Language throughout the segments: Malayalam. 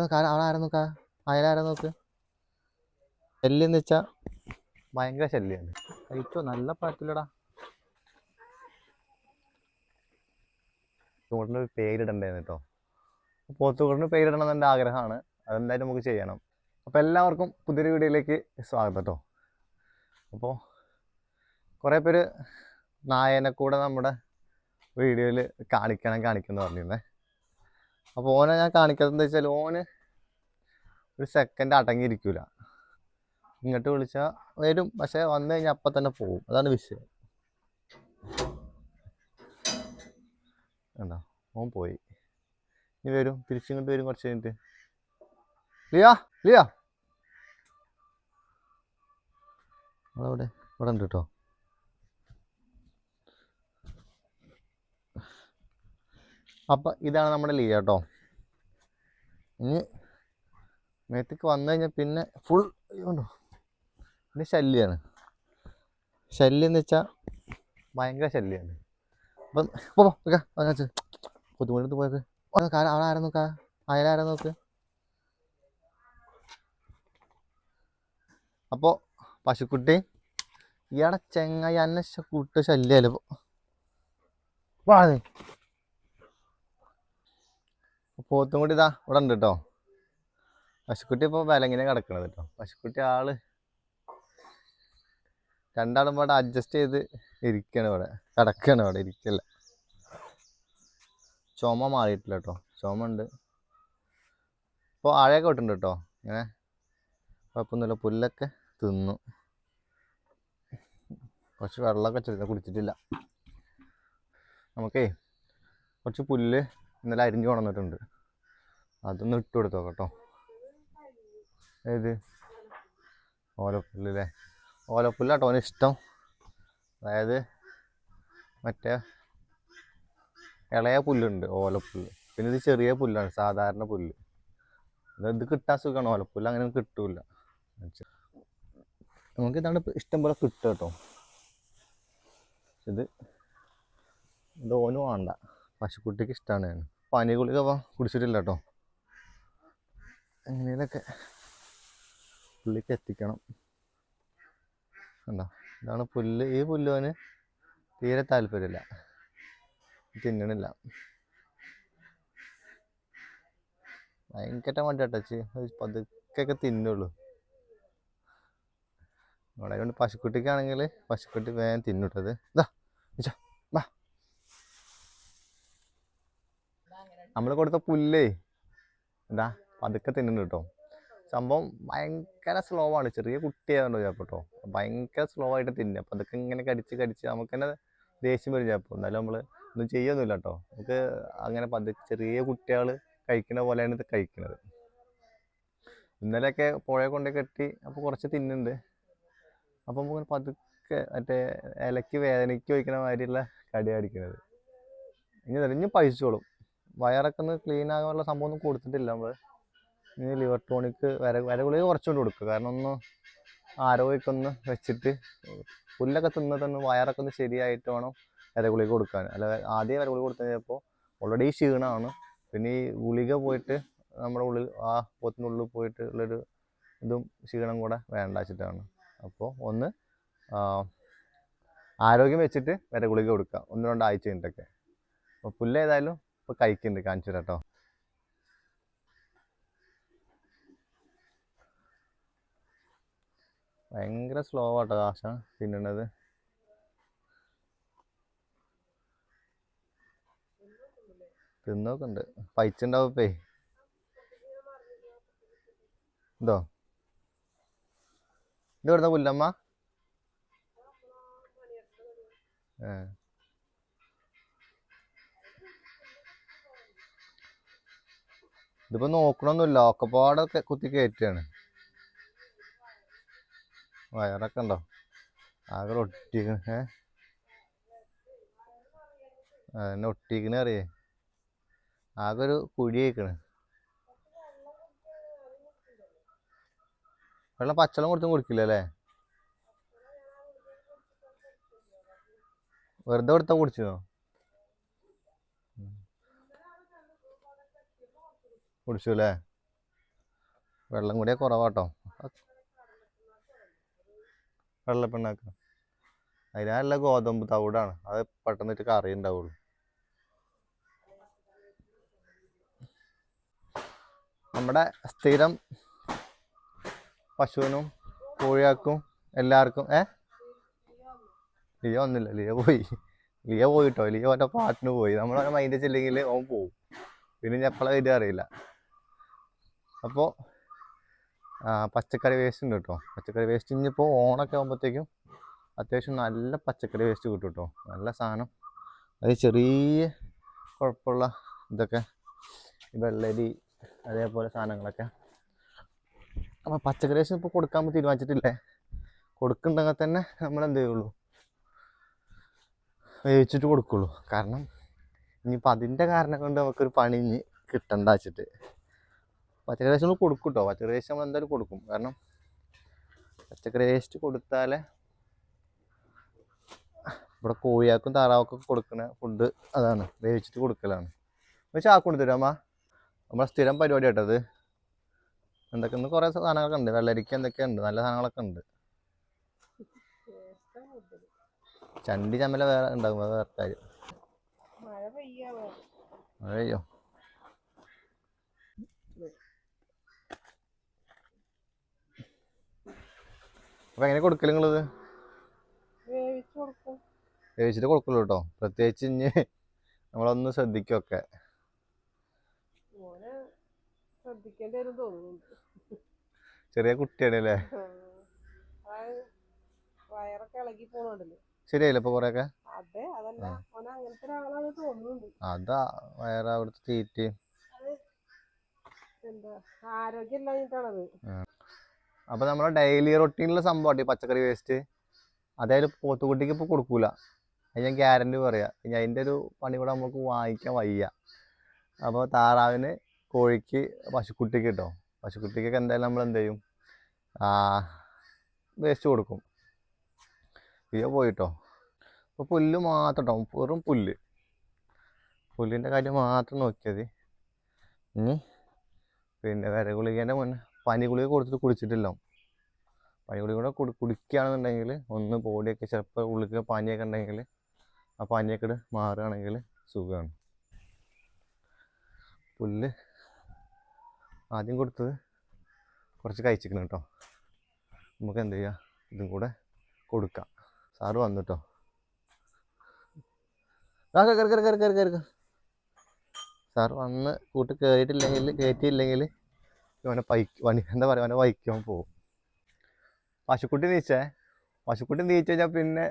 നോക്ക? അവിടെ നോക്ക? അയലാരാ നോക്ക്? ശല്യം എന്ന് വെച്ചാ ഭയങ്കര ശല്യാണ്. കഴിച്ചോ? നല്ല പഴത്തില്ലടാ. ചൂടിന് പേരിടണ്ടായിരുന്നു കേട്ടോ. പോത്തുകൂടിന് പേരിടണം എന്ന് ആഗ്രഹമാണ്. അതെന്തായാലും നമുക്ക് ചെയ്യണം. അപ്പോൾ എല്ലാവർക്കും പുതിയൊരു വീഡിയോയിലേക്ക് സ്വാഗതം കേട്ടോ. അപ്പോൾ കുറേ പേര് നായനെ കൂടെ നമ്മുടെ വീഡിയോയിൽ കാണിക്കണം എന്ന് പറഞ്ഞിരുന്നേ. അപ്പോൾ ഓനെ ഞാൻ കാണിക്കാത്തത് എന്താ വെച്ചാൽ ഓന് ഒരു സെക്കൻഡ് അടങ്ങിയിരിക്കൂല. ഇങ്ങോട്ട് വിളിച്ചാൽ വരും. പക്ഷെ വന്നു കഴിഞ്ഞാൽ അപ്പം തന്നെ പോകും. അതാണ് വിഷയം. കണ്ടോ? ഓൻ പോയി. ഇനി വരും. തിരിച്ചിങ്ങോട്ട് വരും കുറച്ച് കഴിഞ്ഞിട്ട്. ലിയാ ലിയാ. അവിടെ ഇവിടെ ഉണ്ട് കേട്ടോ അപ്പം ഇതാണ് നമ്മുടെ ലീ കേട്ടോ. ഇനി മേത്തേക്ക് വന്നു കഴിഞ്ഞാൽ പിന്നെ ഫുൾ ഉണ്ടോ പിന്നെ ശല്യമാണ് ശല്യം എന്ന് വെച്ചാൽ ഭയങ്കര ശല്യമാണ് അപ്പം പോ കൊത്തുമണിട്ട് പോയത് അവിടെ ആരാ നോക്കാ? അയലാരാ നോക്ക്? അപ്പോൾ പശുക്കുട്ടി ഇയാടെ ചെങ്ങായി അന്നെ കൂട്ട് ഇപ്പോൾ വാഴേ പോത്തും കൂടി ഇതാ ഇവിടെ ഉണ്ട് കേട്ടോ പശുക്കുട്ടി ഇപ്പോൾ വിലങ്ങനെ കിടക്കണത് കേട്ടോ പശുക്കുട്ടി ആൾ രണ്ടാളും ഇവിടെ അഡ്ജസ്റ്റ് ചെയ്ത് ഇരിക്കുകയാണ് ഇവിടെ. കിടക്കുകയാണ് ഇവിടെ ഇരിക്കല്ല. ചുമ മാറിയിട്ടില്ല കേട്ടോ ചുമ ഉണ്ട് ഇപ്പോൾ ആഴയൊക്കെ വിട്ടിട്ടുണ്ട് കേട്ടോ ഇങ്ങനെ കുഴപ്പമൊന്നുമില്ല. പുല്ലൊക്കെ തിന്നു. കുറച്ച് വെള്ളമൊക്കെ ചെറുതാ കുടിച്ചിട്ടില്ല. നമുക്കേ കുറച്ച് പുല്ല് ഇന്നലെ അരിഞ്ഞു കൊണ്ടുവന്നിട്ടുണ്ട്. അതൊന്ന് ഇട്ട് കൊടുത്തോ കേട്ടോ. ഏത്? ഓലപ്പുല്ലേ അല്ലേ ഓലപ്പുല്ലാട്ടോ അവന് ഇഷ്ടം അതായത് മറ്റേ ഇളയ പുല്ലുണ്ട് ഓലപ്പുല്ല്. പിന്നെ ഇത് ചെറിയ പുല്ലാണ് സാധാരണ പുല്ല്. ഇത് കിട്ടാൻ സുഖമാണ്. ഓലപ്പുല്ല് അങ്ങനെ കിട്ടൂല. നമുക്ക് ഇതാണ് ഇഷ്ടം പോലെ കിട്ടുക കേട്ടോ. ഇത് ഇത് ഓന് വേണ്ട. പശുക്കുട്ടിക്ക് ഇഷ്ടമാണ് ഞാൻ. പനി ഗുളിക കുടിച്ചിട്ടില്ല കേട്ടോ എങ്ങനെയൊക്കെ പുള്ളിക്ക് എത്തിക്കണം. കണ്ടോ? ഇതാണ് പുല്ല്. ഈ പുല്ല് തീരെ താല്പര്യമില്ല. തിന്നണില്ല. ഭയങ്കര മടി ടച്ച് പതുക്കെ തിന്നുള്ളൂ. അവിടെ കൊണ്ട് പശുക്കുട്ടിക്കാണെങ്കിൽ പശുക്കുട്ടി വേഗം തിന്നിട്ടത് ഇതാ നമ്മൾ കൊടുത്ത പുല്ലേ? എന്താ? പതുക്കെ തിന്നുണ്ട് കേട്ടോ. സംഭവം ഭയങ്കര സ്ലോ ആണ്. ചെറിയ കുട്ടിയായതുകൊണ്ട് ചിലപ്പോൾ കേട്ടോ ഭയങ്കര സ്ലോ ആയിട്ട് തിന്നുക അപ്പം അതൊക്കെ ഇങ്ങനെ കടിച്ച് കടിച്ച് നമുക്ക് തന്നെ ദേഷ്യം വരും ചിലപ്പോൾ എന്നാലും നമ്മൾ ഒന്നും ചെയ്യൊന്നുമില്ല കേട്ടോ നമുക്ക് അങ്ങനെ പതുക്കെ ചെറിയ കുട്ടികൾ കഴിക്കുന്ന പോലെയാണ് ഇത് കഴിക്കുന്നത് ഇന്നലെയൊക്കെ പുഴയെ കൊണ്ടേ കെട്ടി അപ്പോൾ കുറച്ച് തിന്നുണ്ട് അപ്പം നമുക്ക് പതുക്കെ മറ്റേ ഇലയ്ക്ക് വേദനയ്ക്ക് വയ്ക്കുന്ന മാതിരിയുള്ള കടി അടിക്കുന്നത് ഇനി നിറഞ്ഞ് പഴിച്ചോളും. വയറൊക്കെ ഒന്ന് ക്ലീൻ ആകാനുള്ള സംഭവം ഒന്നും കൊടുത്തിട്ടില്ല നമ്മൾ ഇനി ലിവർ ടോണിക്ക് വര വര ഗുളിക കുറച്ചുകൊണ്ട് കൊടുക്കുക. കാരണം ഒന്ന് ആരോഗ്യമൊക്കെ ഒന്ന് വെച്ചിട്ട് പുല്ലൊക്കെ തിന്നിട്ടൊന്ന് വയറൊക്കെ ഒന്ന് ശരിയായിട്ട് വേണം വര ഗുളിക കൊടുക്കാൻ. അല്ല ആദ്യം വര ഗുളിക കൊടുത്തു കഴിഞ്ഞപ്പോൾ ഓൾറെഡി ക്ഷീണമാണ് പിന്നെ ഈ ഗുളിക പോയിട്ട് നമ്മുടെ ഉള്ളിൽ ആ പോത്തിന്റെ ഉള്ളിൽ പോയിട്ട് ഉള്ളൊരു ഇതും ക്ഷീണം കൂടെ വേണ്ട വെച്ചിട്ടാണ്. അപ്പോൾ ഒന്ന് ആരോഗ്യം വെച്ചിട്ട് വര ഗുളിക കൊടുക്കുക. ഒന്ന് രണ്ട് ആഴ്ച കഴിഞ്ഞിട്ടൊക്കെ. അപ്പോൾ പുല്ല് ഏതായാലും ഇപ്പോൾ കഴിക്കുന്നുണ്ട് കാണിച്ചു തരാം കേട്ടോ ഭയങ്കര സ്ലോ ആട്ടോ കാശ തിന്നണത്. തിന്നൊക്കെണ്ട്. പൈച്ചുണ്ടാവപ്പേ. എന്തോ ഇത് ഇവിടുന്ന പുല്ലമ്മ? ഏ. ഇതിപ്പോ നോക്കണൊന്നുമില്ല. ഒക്കെപ്പാടൊക്കെ കുത്തി കയറ്റാണ്. വയറൊക്കെ ഉണ്ടോ? ആകെ ഒട്ടിക്കണ. ഏ? എന്നെ ഒട്ടിക്കണ അറിയേ. ആകെ ഒരു കുഴി വെള്ളം പച്ചളം കൊടുത്തും കുടിക്കില്ല അല്ലേ? വെറുതെ കൊടുത്താ കുടിച്ചോ? കുടിച്ചു അല്ലേ വെള്ളം കൂടിയാൽ കുറവാട്ടോ. വെള്ളപ്പിണ്ണാക്ക. അതിനല്ല ഗോതമ്പ് തവിടാണ്. അത് പെട്ടെന്നിട്ട് കറി ഉണ്ടാവുള്ളൂ. നമ്മുടെ സ്ഥിരം പശുവിനും കോഴിയാക്കും എല്ലാവർക്കും ഏ? ലിയ വന്നില്ല ലിയ പോയി. ലിയ പോയിട്ടോ? ലിയ ഓന്റെ പാട്ടിന് പോയി. നമ്മളെ മൈൻഡ് വെച്ചില്ലെങ്കിൽ അവൻ പോവും. പിന്നെ ഞാൻ എപ്പോഴാണ് വരിക അറിയില്ല. അപ്പോൾ പച്ചക്കറി വേസ്റ്റ് ഉണ്ട് കേട്ടോ പച്ചക്കറി വേസ്റ്റ് ഇനിയിപ്പോൾ ഓണൊക്കെ ആകുമ്പോഴത്തേക്കും അത്യാവശ്യം നല്ല പച്ചക്കറി വേസ്റ്റ് കിട്ടും കേട്ടോ നല്ല സാധനം അത് ചെറിയ കുഴപ്പമുള്ള ഇതൊക്കെ വെള്ളരി അതേപോലെ സാധനങ്ങളൊക്കെ അപ്പോൾ പച്ചക്കറി വേസ്റ്റ് ഇപ്പോൾ കൊടുക്കാൻ തീരുമാനിച്ചിട്ടില്ലേ? കൊടുക്കുന്നുണ്ടെങ്കിൽ തന്നെ നമ്മൾ എന്ത് ചെയ്യുള്ളൂ? വേവിച്ചിട്ട് കൊടുക്കുള്ളൂ. കാരണം ഇനിയിപ്പോൾ അതിന്റെ കാരണം കൊണ്ട് നമുക്കൊരു പണി ഇനി കിട്ടണ്ട വെച്ചിട്ട്. പച്ചക്കറി വേസ്റ്റ് നമ്മൾ കൊടുക്കും കേട്ടോ പച്ചക്കറി വേസ്റ്റ് നമ്മൾ എന്തായാലും കൊടുക്കും. കാരണം പച്ചക്കറി വേസ്റ്റ് കൊടുത്താലേ ഇവിടെ കോഴിയാക്കും താറാവൊക്കെ കൊടുക്കുന്ന ഫുഡ് അതാണ്. വേവിച്ചിട്ട് കൊടുക്കലാണ്. അപ്പോൾ ചാക്ക് അമ്മ? നമ്മളെ സ്ഥിരം പരിപാടി കേട്ടത് എന്തൊക്കെ ഇന്ന് കുറേ സാധനങ്ങളൊക്കെ ഉണ്ട്. വെള്ളരിക്ക എന്തൊക്കെ ഉണ്ട്. നല്ല സാധനങ്ങളൊക്കെ ഉണ്ട്. ചണ്ടി ചമ്മല വേറെ ഉണ്ടാകും. അത് വേറെ കാര്യം. മഴ പെയ്യാവോ അയ്യോ അപ്പൊ എങ്ങനെ കൊടുക്കൽ നിങ്ങളത് വേവിച്ചിട്ട് കൊടുക്കുള്ളൂ കേട്ടോ പ്രത്യേകിച്ച് ഇനി നമ്മളൊന്ന് ശ്രദ്ധിക്കൊക്കെ. ചെറിയ കുട്ടിയാണ് അല്ലേ ശരിയായില്ല ഇപ്പൊ അതെ വയറ അവിടുത്തെ തീറ്റ ആരോഗ്യം ഇല്ലാഞ്ഞിട്ടാണത് അപ്പൊ നമ്മുടെ ഡെയിലി റൊട്ടീനുള്ള സംഭവം ഈ പച്ചക്കറി വേസ്റ്റ് അതായത് പോത്തുകുട്ടിക്ക് ഇപ്പൊ കൊടുക്കൂല. അത് ഞാൻ ഗ്യാരണ്ടി പറയാം. ഇനി അതിന്റെ ഒരു പണി കൂടെ നമുക്ക് വാങ്ങിക്കാൻ വയ്യ. അപ്പോൾ താറാവിന് കോഴിക്ക് പശുക്കുട്ടിക്ക് കിട്ടോ പശുക്കുട്ടിക്കൊക്കെ എന്തായാലും നമ്മൾ എന്ത് ചെയ്യും? വേസ്റ്റ് കൊടുക്കും. ഇയ്യോ പോയിട്ടോ. അപ്പോൾ പുല്ല് മാത്രം കേട്ടോ വെറും പുല്ല്. പുല്ലിന്റെ കാര്യം മാത്രം നോക്കിയത് ഇനി പിന്നെ വിര മുന്നേ പനി ഗുളിക കൊടുത്തിട്ട് കുടിച്ചിട്ടില്ല. പനി ഗുളിക കൂടെ കുടി കുടിക്കുകയാണെന്നുണ്ടെങ്കിൽ ഒന്ന് ബോഡിയൊക്കെ ചിലപ്പോൾ ഉള്ളിൽ പനിയൊക്കെ ഉണ്ടെങ്കിൽ ആ പനിയൊക്കെ മാറുകയാണെങ്കിൽ സുഖമാണ്. പുല്ല് ആദ്യം കൊടുത്തത് കുറച്ച് കഴിച്ചിരിക്കണം കേട്ടോ. നമുക്ക് എന്ത് ചെയ്യാം? ഇതും കൂടെ കൊടുക്കാം. സാറ് വന്നു കേട്ടോ. സാർ വന്ന് കൂട്ട് കയറിയിട്ടില്ലെങ്കിൽ കയറ്റിയില്ലെങ്കിൽ ഇവനെ പൈക്ക് വണി എന്താ പറയുക അവനെ വൈക്കാൻ പോകും പശുക്കുട്ടി നീച്ചേ? പശുക്കുട്ടി നീച്ച് കഴിഞ്ഞാൽ പിന്നെ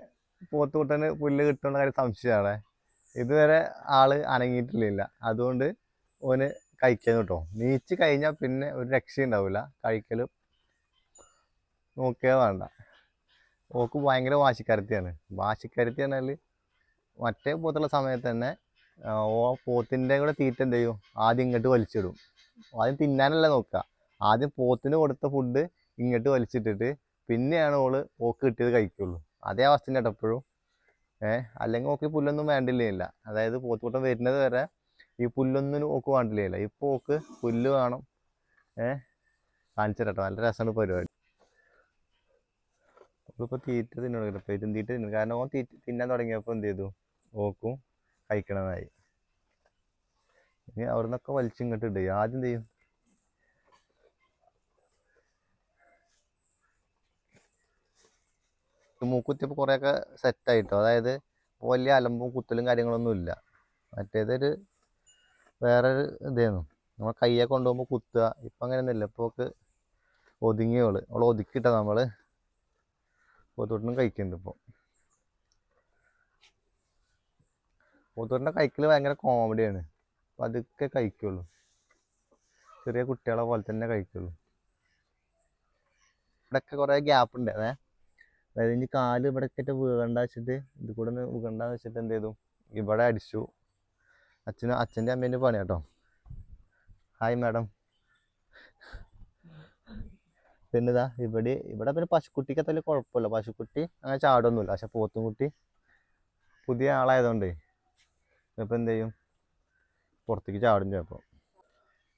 പോത്തുകുട്ടന് പുല്ല് കിട്ടുന്ന കാര്യം സംശയമാണ്. ഇതുവരെ ആൾ അനങ്ങിയിട്ടില്ല അതുകൊണ്ട് ഓന് കഴിക്കാൻ കേട്ടോ. നീച്ച് കഴിഞ്ഞാൽ പിന്നെ ഒരു രക്ഷയുണ്ടാവില്ല കഴിക്കലും നോക്കിയാൽ വേണ്ട. ഓക്ക് ഭയങ്കര വാശിക്കരുത്തിയാണ്. വാശിക്കരുത്തി പറഞ്ഞാൽ മറ്റേ പോത്തുള്ള സമയത്ത് തന്നെ ഓ പോത്തിന്റെ കൂടെ തീറ്റ എന്ത് ചെയ്യും? ആദ്യം ഇങ്ങോട്ട് വലിച്ചിടും. ആദ്യം തിന്നാനല്ല നോക്കുക. ആദ്യം പോത്തിന് കൊടുത്ത ഫുഡ് ഇങ്ങോട്ട് വലിച്ചിട്ടിട്ട് പിന്നെയാണ് ഓൾ ഓക്ക് കിട്ടിയത് കഴിക്കുള്ളൂ. അതേ അവസ്ഥ കേട്ടോ എപ്പോഴും ഏഹ് അല്ലെങ്കിൽ ഓക്ക് പുല്ലൊന്നും വേണ്ടില്ല അതായത് പോത്തുകൂട്ടം വരുന്നത് വരെ ഈ പുല്ലൊന്നും ഓക്ക് വേണ്ടില്ല ഇപ്പോൾ ഓക്ക് പുല്ല് വേണം. ഏഹ് കാണിച്ചു കേട്ടോ നല്ല രസമാണ് പരിപാടി. ഓളിപ്പോൾ തീറ്റ തിന്നണം തീറ്റ തിന്നു. കാരണം ഓൻ തീറ്റ തിന്നാൻ തുടങ്ങിയപ്പോൾ എന്ത് ചെയ്തു? ഓക്കും കഴിക്കണതായി. ഇനി അവിടെ നിന്നൊക്കെ വലിച്ചിങ്ങോട്ട് ഇടുക ആദ്യം ചെയ്യും? മൂക്കുത്തിയപ്പോൾ കുറേയൊക്കെ സെറ്റായിട്ടോ അതായത് വലിയ അലമ്പും കുത്തലും കാര്യങ്ങളൊന്നും ഇല്ല. മറ്റേതൊരു വേറൊരു ഇതായിരുന്നു നമ്മൾ കയ്യെ കൊണ്ടുപോകുമ്പോൾ കുത്തുക. ഇപ്പം അങ്ങനെയൊന്നുമില്ല. ഇപ്പോൾ ഒക്കെ ഒതുങ്ങിയോൾ അവൾ ഒതുക്കിയിട്ടാ നമ്മൾ പോത്തോട്ടിനും കഴിക്കുന്നുണ്ട് ഇപ്പോൾ പോത്തോട്ടിന്റെ കൈക്കിൽ ഭയങ്കര കോമഡിയാണ് പതുക്കെ കഴിക്കുള്ളൂ. ചെറിയ കുട്ടികളെ പോലെ തന്നെ കഴിക്കുള്ളൂ. ഇവിടെയൊക്കെ കുറേ ഗ്യാപ്പ് ഉണ്ട്. അതെ അതായത് ഇനി കാൽ ഇവിടെ ഒക്കെ വീകണ്ട വെച്ചിട്ട് ഇത് കൂടെ ഒന്ന് വീകണ്ട വെച്ചിട്ട് എന്ത് ചെയ്തു? ഇവിടെ അടിച്ചു. അച്ഛനും അച്ഛന്റെ അമ്മേന്റെ പണി കേട്ടോ. ഹായ് മാഡം പിന്നെ ഇതാ ഇവിടെ ഇവിടെ പിന്നെ പശുക്കുട്ടിക്ക് അത്ര കുഴപ്പമില്ല. പശുക്കുട്ടി അങ്ങനെ ചാടൊന്നുമില്ല പക്ഷെ പോത്തുംകുട്ടി പുതിയ ആളായതുകൊണ്ടേ. ഇപ്പം എന്ത് ചെയ്യും? പുറത്തേക്ക് ചാടും ചിലപ്പോൾ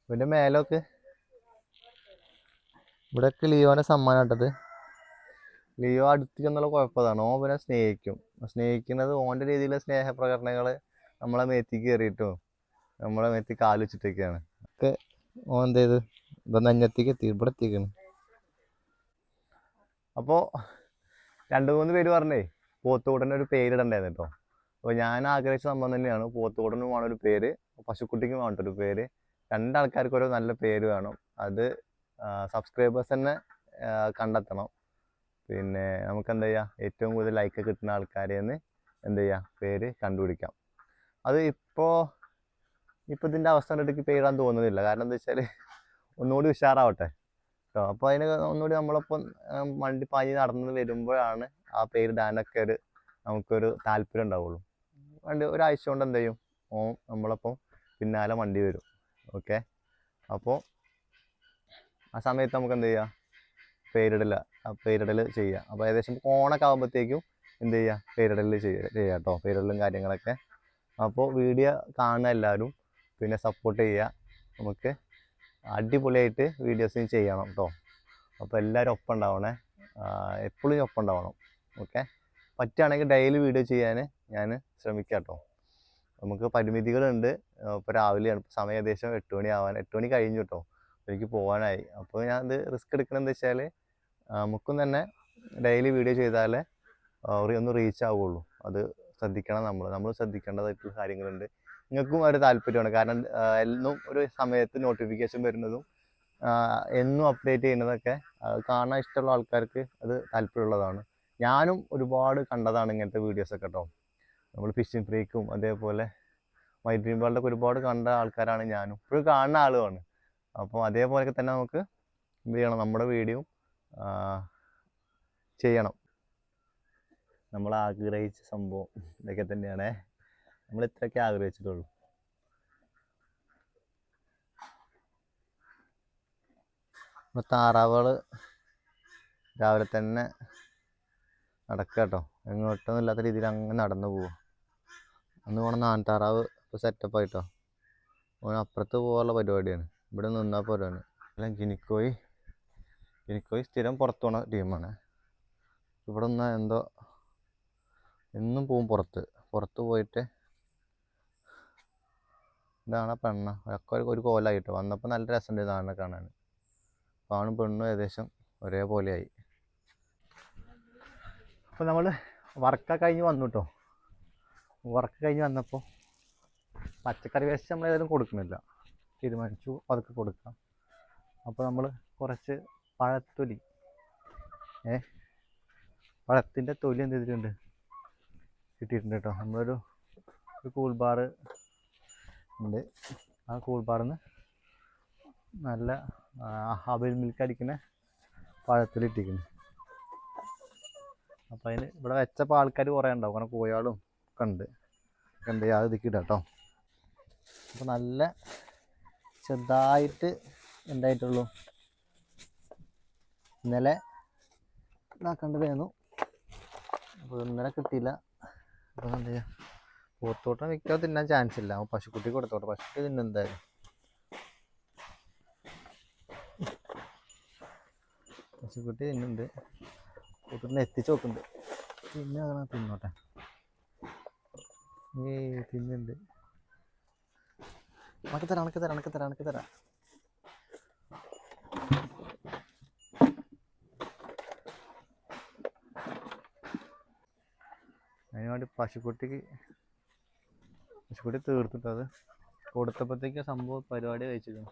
പിന്നെ മേലൊക്കെ. ഇവിടെയൊക്കെ ലിയോനെ ഇട്ടത്. ലിയോ അടുത്തേക്ക് എന്നുള്ള കുഴപ്പതാണ് പിന്നെ സ്നേഹിക്കും. സ്നേഹിക്കുന്നത് ഓന്റെ രീതിയിലെ സ്നേഹപ്രകടനങ്ങൾ നമ്മളെ മേത്തി കയറിയിട്ടും നമ്മളെ മേത്തി കാൽ വെച്ചിട്ടൊക്കെയാണ്. ഒക്കെ ഓൻ എന്ത് ചെയ്ത്? ഇതൊന്ന് അഞ്ഞത്തേക്ക് എത്തി. ഇവിടെ എത്തിക്കണം അപ്പോൾ രണ്ട് മൂന്ന് പേര് പറഞ്ഞേ പോത്തുകൂടന് ഒരു പേരിടണ്ടായിരുന്നു കേട്ടോ. അപ്പോൾ ഞാൻ ആഗ്രഹിച്ച സംഭവം തന്നെയാണ്. പോത്തുകൂടനും വേണം ഒരു പേര്. പശുക്കുട്ടിക്കും വേണ്ട ഒരു പേര്. രണ്ടാൾക്കാർക്ക് ഓരോ നല്ല പേര് വേണം. അത് സബ്സ്ക്രൈബേഴ്സ് തന്നെ കണ്ടെത്തണം. പിന്നെ നമുക്ക് എന്താ ചെയ്യുക ഏറ്റവും കൂടുതൽ ലൈക്ക് കിട്ടുന്ന ആൾക്കാരെ എന്ന് എന്ത് ചെയ്യുക പേര് കണ്ടുപിടിക്കാം. അത് ഇപ്പോ ഇപ്പോൾ ഇതിന്റെ അവസ്ഥ കണ്ടിട്ട് പേരിടാൻ തോന്നുന്നില്ല. കാരണം എന്താ വെച്ചാൽ ഒന്നുകൂടി ഉഷാറാവട്ടെ. കേട്ടോ അപ്പോൾ അതിന് ഒന്നുകൂടി നമ്മളൊപ്പം വണ്ടി പാഞ്ഞ് നടന്ന് വരുമ്പോഴാണ് ആ പേര് പേരിടാനൊക്കെ ഒരു നമുക്കൊരു താല്പര്യം ഉണ്ടാവുള്ളൂ. വണ്ടി ഒരാഴ്ച കൊണ്ട് എന്ത് ചെയ്യും? ഓ നമ്മളപ്പം പിന്നാലെ വണ്ടി വരും. ഓക്കെ? അപ്പോൾ ആ സമയത്ത് നമുക്ക് എന്ത് ചെയ്യാം? പേരിടല പേരിടൽ ചെയ്യുക അപ്പോൾ ഏകദേശം ഓണൊക്കെ ആകുമ്പോഴത്തേക്കും എന്ത് ചെയ്യുക പേരിടൽ ചെയ്യുക ചെയ്യുക കേട്ടോ പേരിടലും കാര്യങ്ങളൊക്കെ. അപ്പോൾ വീഡിയോ കാണുന്ന എല്ലാവരും പിന്നെ സപ്പോർട്ട് ചെയ്യുക നമുക്ക് അടിപൊളിയായിട്ട് വീഡിയോസ് ചെയ്യണം കേട്ടോ അപ്പോൾ എല്ലാവരും ഒപ്പം ഉണ്ടാവണേ. എപ്പോഴും ഒപ്പം ഉണ്ടാവണം. ഓക്കെ? പറ്റുകയാണെങ്കിൽ ഡെയിലി വീഡിയോ ചെയ്യാൻ ഞാൻ ശ്രമിക്കാം കേട്ടോ നമുക്ക് പരിമിതികളുണ്ട്. ഇപ്പോൾ രാവിലെയാണ്. സമയം ഏകദേശം എട്ട് മണി ആവാൻ എട്ട് മണി കഴിഞ്ഞു കേട്ടോ എനിക്ക് പോകാനായി അപ്പോൾ ഞാൻ ഇത് റിസ്ക് എടുക്കണമെന്ന് വെച്ചാൽ നമുക്കും തന്നെ ഡെയിലി വീഡിയോ ചെയ്താലേ ഒന്ന് റീച്ച് ആവുള്ളൂ. അത് ശ്രദ്ധിക്കണം നമ്മൾ നമ്മൾ ശ്രദ്ധിക്കേണ്ടതായിട്ടുള്ള കാര്യങ്ങളുണ്ട്. നിങ്ങൾക്കും ഒരു താല്പര്യമാണ്. കാരണം എന്നും ഒരു സമയത്ത് നോട്ടിഫിക്കേഷൻ വരുന്നതും എന്നും അപ്ഡേറ്റ് ചെയ്യുന്നതൊക്കെ അത് കാണാൻ ഇഷ്ടമുള്ള ആൾക്കാർക്ക് അത് താല്പര്യമുള്ളതാണ്. ഞാനും ഒരുപാട് കണ്ടതാണ് ഇങ്ങനത്തെ വീഡിയോസൊക്കെ കേട്ടോ നമ്മൾ ഫിഷിംഗ് ഫ്രീക്കും അതേപോലെ മൈ ഡ്രീം വേൾഡൊക്കെ ഒരുപാട് കണ്ട ആൾക്കാരാണ് ഞാനും. ഇപ്പോഴും കാണുന്ന ആളുമാണ്. അപ്പോൾ അതേപോലെയൊക്കെ തന്നെ നമുക്ക് എന്ത് ചെയ്യണം? നമ്മുടെ വീഡിയോ ചെയ്യണം. നമ്മൾ ആഗ്രഹിച്ച സംഭവം ഇതൊക്കെ തന്നെയാണ്. നമ്മൾ ഇത്രയൊക്കെ ആഗ്രഹിച്ചിട്ടുള്ളൂ. താറാവുകൾ രാവിലെ തന്നെ നടക്കുക കേട്ടോ എങ്ങോട്ടൊന്നും ഇല്ലാത്ത രീതിയിൽ അങ്ങനെ നടന്നു പോവുക അന്ന് പോണ നാൻ താറാവ് ഇപ്പോൾ സെറ്റപ്പ് ആയിട്ടോ. ഓൻ അപ്പുറത്ത് പോകാനുള്ള പരിപാടിയാണ്. ഇവിടെ നിന്നാൽ പോരാണ് അല്ല ഗിനിക്കോയി. ഗിനിക്കോയി സ്ഥിരം പുറത്ത് പോണ ടീമാണ് ഇവിടെ നിന്നാൽ എന്തോ എന്നും പോവും പുറത്ത്. പുറത്ത് പോയിട്ട് ഇതാണ് പെണ്ണ. ഒക്കെ ഒരു- കോലായിട്ടോ വന്നപ്പോൾ നല്ല രസമുണ്ട് ആണിനെ കാണാൻ. ആണും പെണ്ണും ഏകദേശം ഒരേപോലെയായി അപ്പോൾ നമ്മൾ വർക്കൊക്കെ കഴിഞ്ഞ് വന്നു കേട്ടോ വർക്ക് കഴിഞ്ഞ് വന്നപ്പോൾ പച്ചക്കറി വേസ്റ്റ് നമ്മൾ ഏതായാലും കൊടുക്കുന്നില്ല. തീരുമാനിച്ചു. അതൊക്കെ കൊടുക്കാം. അപ്പോൾ നമ്മൾ കുറച്ച് പഴത്തൊലി. ഏ? പഴത്തിന്റെ തൊലി എന്ത് ചെയ്തിട്ടുണ്ട്? കിട്ടിയിട്ടുണ്ട് കേട്ടോ നമ്മളൊരു ഒരു കൂൾ ഉണ്ട്. ആ കൂൾ നിന്ന് നല്ല ഹബിൽ മിൽക്ക് അടിക്കുന്ന പഴത്തൊലി ഇട്ടിരിക്കുന്നു. അപ്പോൾ അതിന് ഇവിടെ വെച്ചപ്പോൾ ആൾക്കാർ കുറേ ഉണ്ടാവും. കാരണം കോയാളും ഒക്കെ ഉണ്ട്. കണ്ട് അത് ഇതിക്കിട്ടാ കേട്ടോ അപ്പോൾ നല്ല ചെറുതായിട്ട് ഉണ്ടായിട്ടുള്ളൂ ഇന്നലെ ഇതാക്കേണ്ടതായിരുന്നു അപ്പോൾ ഇന്നലെ കിട്ടിയില്ല. അപ്പോൾ എന്താ ചെയ്യുക പോത്തോട്ടം മിക്കവാറും തിന്നാൻ ചാൻസ് ഇല്ല. അപ്പോൾ പശുക്കുട്ടി കൊടുത്തോട്ടെ. പശുക്കുട്ടി തിന്നെന്തായാലും പശുക്കുട്ടി തിന്നുന്നുണ്ട് കൂട്ടിന് എത്തിച്ചു നോക്കുന്നുണ്ട്. പിന്നെ അങ്ങനെ തിന്നോട്ടെ. ഏയ് തിന്നുന്നുണ്ട് അണക്ക് തരാം അണക്ക് തരാം അണക്ക് തരാം അണക്ക് തരാം. അതിന് വേണ്ടി പശുക്കുട്ടിക്ക് പശുക്കുട്ടി തീർത്തിട്ടത്. കൊടുത്തപ്പോഴത്തേക്ക് സംഭവം പരിപാടി കഴിച്ചിരുന്നു.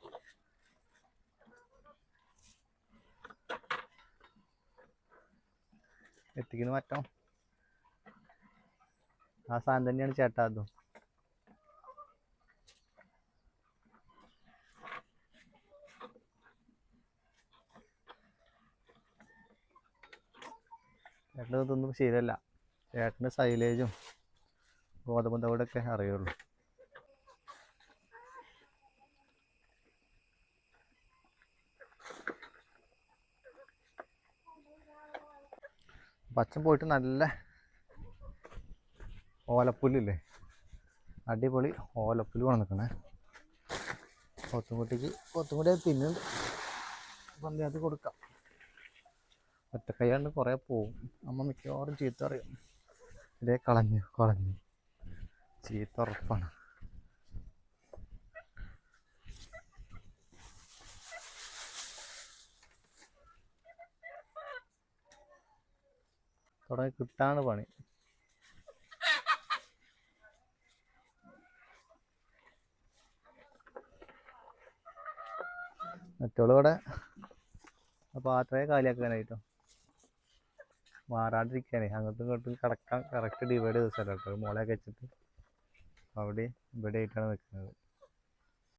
എത്തിക്കുന്ന മാറ്റം. ആ സാധനം തന്നെയാണ് ചേട്ടാ അതും. ചേട്ടന് ഇതൊന്നും ശരിയല്ല. ചേട്ടന് സൈലേജും ഗോതമ്പ് തവിടൊക്കെ അറിയുള്ളൂ. പച്ചൻ പോയിട്ട് നല്ല ഓലപ്പുല്ലില്ലേ? അടിപൊളി ഓലപ്പുല്ല് വേണം നിൽക്കണേ കൊത്തുംകുട്ടിക്ക് കൊത്തുംകുട്ടി തിന്നു അത് കൊടുക്കാം. ഒറ്റക്കൈയാണ്ട് കുറേ പോവും. അമ്മ മിക്കവാറും ചീത്ത അറിയും ഇതേ കളഞ്ഞു കളഞ്ഞു. ചീത്ത ഉറപ്പാണ്. തുടങ്ങി കിട്ടാണ് പണി. മറ്റുള്ളവിടെ പാത്രമേ കാലിയാക്കാനായിട്ടോ. മാറാണ്ടിരിക്കാനേ. അങ്ങോട്ടും ഇങ്ങോട്ടും കിടക്കാൻ കറക്റ്റ് ഡിവൈഡ് ചെയ്ത സ്ഥലം കേട്ടോ. മുളയൊക്കെ വെച്ചിട്ട്. അവിടെ ഇവിടെ ആയിട്ടാണ് നിൽക്കുന്നത്